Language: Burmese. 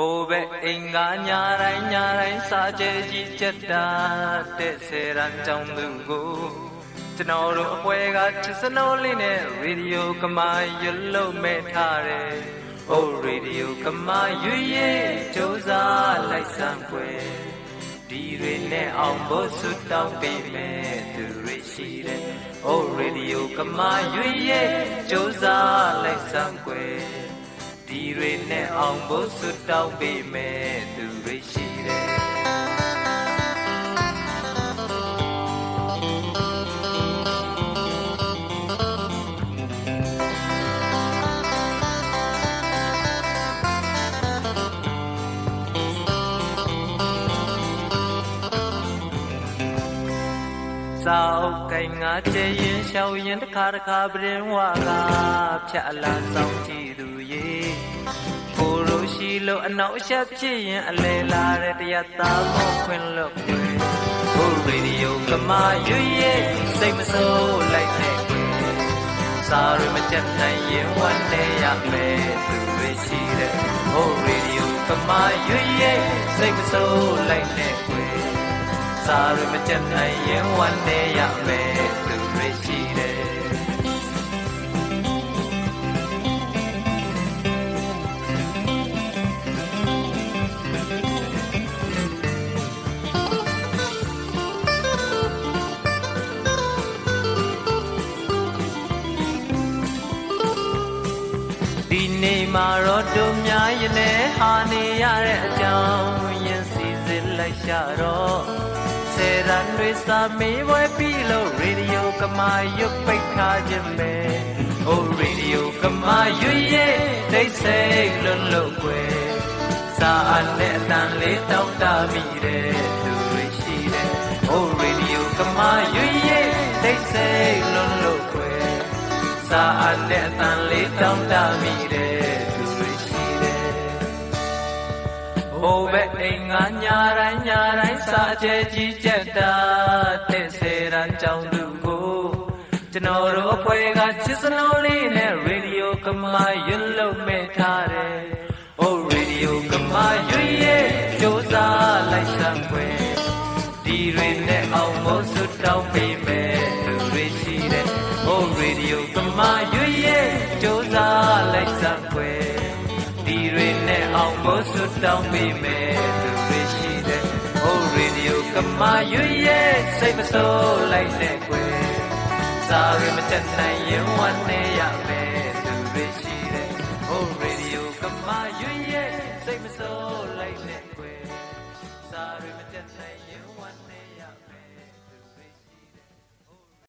ဟိုဘက်အင်္ဂါညာတိုင်းညာတိုင်းစာကြဲကြီးကြက်တာတဲ့ဆယ်ရန်ကြောင့်သူကိုကျွန်တော်တို့အပွဲကချစ်စနိုးလေးနဲ့ရေဒီယိုကမာရွတ်လို့မဲ့ထားတယ်။အိုရေဒီယိုကမာရွရဲ့စူးစားလိုက်စမ်းပွဲဒီတွေနဲ့အောင်ဖို့ဆုတောင်းပေးမယ်သူတွေရှိတယ်။အိုရေဒီယိုကမာရွရဲ့စူးစားလိုက်စမ်းပွဲ ဒီတွေနဲ့အောင်ဖို့ဆုတောင်းပေးမယ်သူတွေ ရှိတယ်စောက်ကိုင်ငါကျရင်ရှောက်ရင်တစ်ခါတစ်ခါပြင်းဝါကဖြတ်အလားဆောင်ကြည့်သူရေကိုရိုရှိလို့အနောက်အရှက်ဖြစ်ရင်အလဲလာတဲ့တရားသားကိုခွင်လို့ခွင်ဟိုရေဒီယိုကမာရွရဲ့စိတ်မဆိုးလိုက်နဲ့ခွင်စာရမချက်နိုင်ရင်ဝမ်းနေရမယ်သူတွေရှိတဲ့ဟိုရေဒီယိုကမာရွရဲ့စိတ်မဆိုးလိုက်နဲ့ခွင် စာရမချက်နိုင်ရင်ဝမ်းနေရမယ်သူတွေရှိတယ်ဒီနေ့မှာတော့တို့များရင်လည်းဟာနေရတဲ့အကြောင်းရင်စီစစ်လိုက်ရှာတော့ ဆယ်ရန်တွေစာမေးပွဲပြီးလို့ရေဒီယိုကမာရွတ်ပိတ်ထားခြင်းပဲ။အိုရေဒီယိုကမာရွတ်ရဲ့ဒိတ်စိတ်လွတ်လို့ွယ်စာအနဲ့အတန်လေးတောက်တာမိတဲ့သူတွေရှိတယ်။အိုရေဒီယိုကမာရွတ်ရဲ့ဒိတ်စိတ်လွတ်လို့ွယ်စာအနဲ့အတန်လေးတောင်းတမိတဲ့သူတွေ ဟိုဘက်အိမ်ငါညာတိုင်းညာတိုင်းစာကျဲကြီးကြက်တာတဲ့ဆယ်ရန်ကြောင့်သူကိုကျွန်တော်တို့အဖွဲကချစ်စနိုးလေးနဲ့ရေဒီယိုကမာရွတ်လို့မဲ့ထားတယ်။အိုရေဒီယိုကမာရွတ်ရဲ့စူးစားလိုက်စမ်းခွေဒီတွေနဲ့အောင်မို့စွတ်တောင်းပေးမယ်သူတွေရှိတယ်။အိုရေဒီယိုကမာရွတ်ရဲ့စူးစားလိုက်စမ်းခွေဒီတွေနဲ့ အောင်မို့စွတ်တောင်းပေးမယ်သူတွေရှိတယ်။အိုရေဒီယိုကမာရွတ်ရဲ့စိတ်မဆိုးလိုက်တဲ့ခွေစာရမချက်နိုင်ရင်ဝမ်းနေရ